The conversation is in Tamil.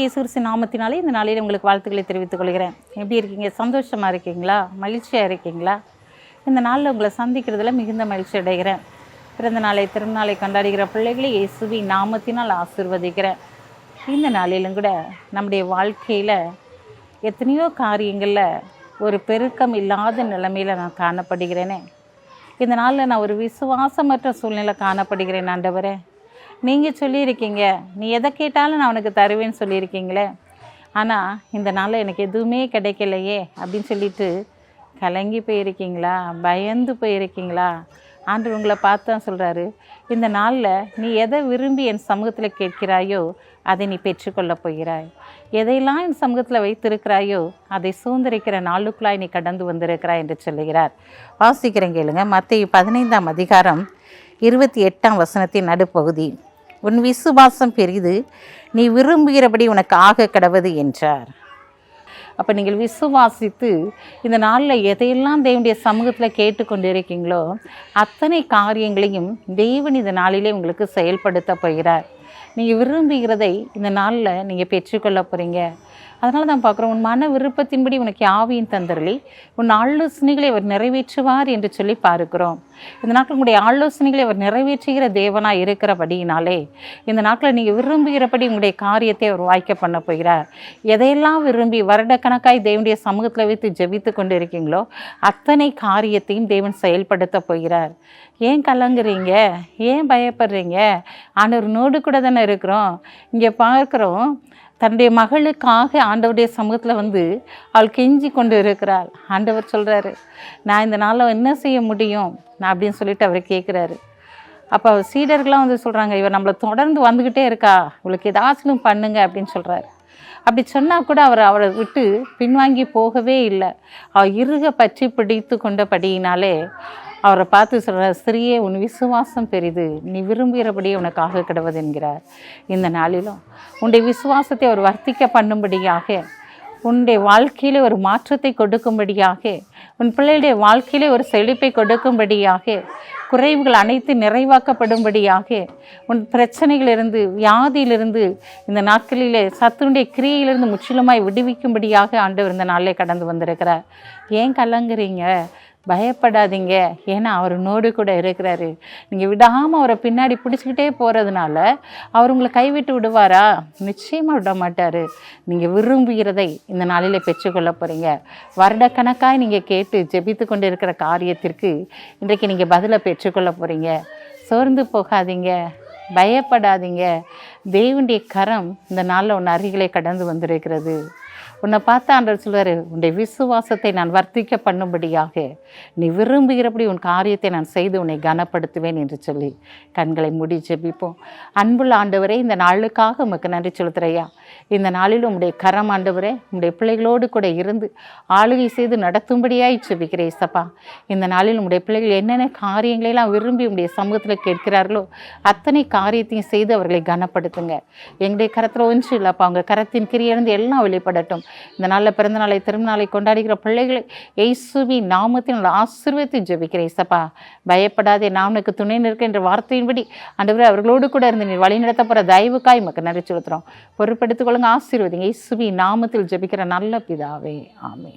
இயேசு கிறிஸ்து நாமத்தினாலே இந்த நாளில் உங்களுக்கு வாழ்த்துக்களை தெரிவித்துக் கொள்கிறேன். எப்படி இருக்கீங்க? சந்தோஷமாக இருக்கீங்களா? மகிழ்ச்சியாக இருக்கீங்களா? இந்த நாளில் உங்களை சந்திக்கிறதுல மிகுந்த மகிழ்ச்சி அடைகிறேன். பிறந்த நாளை திருநாளை கொண்டாடுகிற பிள்ளைகளை இயேசுவி நாமத்தினால் ஆசிர்வதிக்கிறேன். இந்த நாளிலும் கூட நம்முடைய வாழ்க்கையில் எத்தனையோ காரியங்களில் ஒரு பெருக்கம் இல்லாத நிலைமையில் நான் காணப்படுகிறேனே. இந்த நாளில் நான் ஒரு விசுவாசமற்ற சூழ்நிலை காணப்படுகிறேன் ஆண்டவரே. நீங்கள் சொல்லியிருக்கீங்க. நீ எதை கேட்டாலும் நான் உனக்கு தருவேன்னு சொல்லியிருக்கீங்களே. ஆனால் இந்த நாளில் எனக்கு எதுவுமே கிடைக்கலையே அப்படின்னு சொல்லிட்டு கலங்கி போயிருக்கீங்களா? பயந்து போயிருக்கீங்களா? ஆண்டு உங்களை பார்த்து தான் சொல்கிறாரு இந்த நாளில் நீ எதை விரும்பி என் சமூகத்தில் கேட்கிறாயோ அதை நீ பெற்றுக்கொள்ளப் போகிறாய். எதையெல்லாம் என் சமூகத்தில் வைத்திருக்கிறாயோ அதை சூழ்ந்திருக்கிற நாளுக்குள்ளாய் நீ கடந்து வந்திருக்கிறாய் என்று சொல்லுகிறார். வாசிக்கிறேன் கேளுங்க. மத்திய பதினைந்தாம் அதிகாரம் இருபத்தி எட்டாம் வசனத்தின் நடுப்பகுதி. உன் விசுவாசம் பெரிது. நீ விரும்புகிறபடி உனக்கு ஆக கடவது என்றார். அப்போ நீங்கள் விசுவாசித்து இந்த நாளில் எதையெல்லாம் தேவனுடைய சமூகத்தில் கேட்டுக்கொண்டு இருக்கீங்களோ அத்தனை காரியங்களையும் தேவன் இந்த நாளிலே உங்களுக்கு செயல்படுத்த போகிறார். நீங்கள் விரும்புகிறதை இந்த நாளில் நீங்கள் பெற்றுக்கொள்ள போகிறீங்க அதனால தான் பார்க்குறோம் உன் மன விருப்பத்தின்படி உனக்கு ஆவியின் தந்தரலி உன் ஆலோசனைகளை அவர் நிறைவேற்றுவார் என்று சொல்லி பார்க்கிறோம். இந்த நாட்கள் உங்களுடைய ஆலோசனைகளை அவர் நிறைவேற்றுகிற தேவனாக இருக்கிறபடியினாலே இந்த நாட்களில் நீங்கள் விரும்புகிறபடி உங்களுடைய காரியத்தை அவர் வாய்க்க பண்ண போகிறார். எதையெல்லாம் விரும்பி வருடக்கணக்காய் தேவனுடைய சமூகத்தில் வைத்து ஜெபித்து கொண்டு இருக்கீங்களோ அத்தனை காரியத்தையும் தேவன் செயல்படுத்த போகிறார். ஏன் கலங்குறீங்க? ஏன் பயப்படுறீங்க? ஆண்டவர் நோடு கூட தானே இருக்கிறோம். இங்கே பார்க்குறோம் தன்னுடைய மகளுக்காக ஆண்டவருடைய சமூகத்தில் வந்து அவள் கெஞ்சி கொண்டு இருக்கிறாள். ஆண்டவர் சொல்கிறாரு நான் இந்த நாளில் என்ன செய்ய முடியும்? நான் அப்படின்னு சொல்லிட்டு அவர் கேட்குறாரு அப்போ சீடர்கள்லாம் வந்து சொல்கிறாங்க இவர் நம்மளை தொடர்ந்து வந்துக்கிட்டே இருக்கா. இவளுக்கு ஏதாச்சும் பண்ணுங்க அப்படின்னு சொல்கிறாரு அப்படி சொன்னால் கூட அவர் அவரை விட்டு பின்வாங்கி போகவே இல்லை. அவள் இறுக பற்றி பிடித்து கொண்டபடியினாலே அவரை பார்த்து சொல்கிறார் சிறியே உன் விசுவாசம் பெரிது. நீ விரும்புகிறபடியே உனக்காக கிடவது என்கிறார். இந்த நாளிலும் உன்னுடைய விசுவாசத்தை அவர் வர்த்திக்க பண்ணும்படியாக உன்னுடைய வாழ்க்கையிலே ஒரு மாற்றத்தை கொடுக்கும்படியாக உன் பிள்ளையுடைய வாழ்க்கையிலே ஒரு செழிப்பை கொடுக்கும்படியாக குறைவுகள் அனைத்து நிறைவாக்கப்படும்படியாக உன் பிரச்சனைகளிலிருந்து வியாதியிலிருந்து இந்த நாட்களிலே சத்துனுடைய கிரியையிலிருந்து முற்றிலுமாய் விடுவிக்கும்படியாக ஆண்டவர் இந்த நாளிலே கடந்து வந்திருக்கிறார். ஏன் கலங்குறீங்க? பயப்படாதீங்க. ஏன்னா அவர் நோடு கூட இருக்கிறாரு. நீங்கள் விடாமல் அவரை பின்னாடி பிடிச்சிக்கிட்டே போகிறதுனால அவர் உங்களை கைவிட்டு விடுவாரா? நிச்சயமாக விட மாட்டார். நீங்கள் விரும்புகிறதை இந்த நாளில் பெற்றுக்கொள்ள போகிறீங்க வருடக்கணக்காய் நீங்கள் கேட்டு ஜெபித்து கொண்டு இருக்கிற காரியத்திற்கு இன்றைக்கு நீங்கள் பதிலை பெற்றுக்கொள்ள போகிறீங்க சோர்ந்து போகாதீங்க. பயப்படாதீங்க. தேவனுடைய கரம் இந்த நாளில் உன் அருகிலே கடந்து வந்திருக்கிறது. உன்னை பார்த்து ஆண்டவர் சொல்வார் உன்னுடைய விசுவாசத்தை நான் வர்த்திக்க பண்ணும்படியாக. நீ விரும்புகிறபடி உன் காரியத்தை நான் செய்து உன்னை கனப்படுத்துவேன் என்று சொல்லி கண்களை முடி ஜெபிப்போம். அன்புள்ள ஆண்டவரே இந்த நாளுக்காக உமக்கு நன்றி செலுத்துறையா இந்த நாளில் உம்முடைய கரம் ஆண்டவரே உம்முடைய பிள்ளைகளோடு கூட இருந்து ஆளுகை செய்து நடத்தும்படியாய் செபிக்கிறேன் இசப்பா இந்த நாளில் உம்முடைய பிள்ளைகள் என்னென்ன காரியங்களெல்லாம் விரும்பி உம்முடைய சமூகத்தில் கேட்கிறார்களோ அத்தனை காரியத்தையும் செய்து அவர்களை கனப்படுத்துங்க. எங்களுடைய கரத்தில் ஒன்று இல்லைப்பா அவங்க கரத்தின் கிரியிலிருந்து எல்லாம் வெளிப்படட்டும். இந்த நாளில் பிறந்த நாளை திருநாளை கொண்டாடுகிற பிள்ளைகளை எய்சுவி நாமத்தின் ஆசிர்வத்தை ஜெபிக்கிறேன் இசப்பா பயப்படாதே நாமனுக்கு துணை நிற்க என்ற வார்த்தையின்படி அன்றுவரை அவர்களோடு கூட இருந்து நீ வழி நடத்த போகிற தயவுக்காய் மக்கள் நன்றி கொடுத்துறோம் பொறுப்படுத்திக் கொள்ளுங்க ஆசீர்வதிங்க. இயேசுவி நாமத்தில் ஜெபிக்கிற நல்ல பிதாவே. ஆமே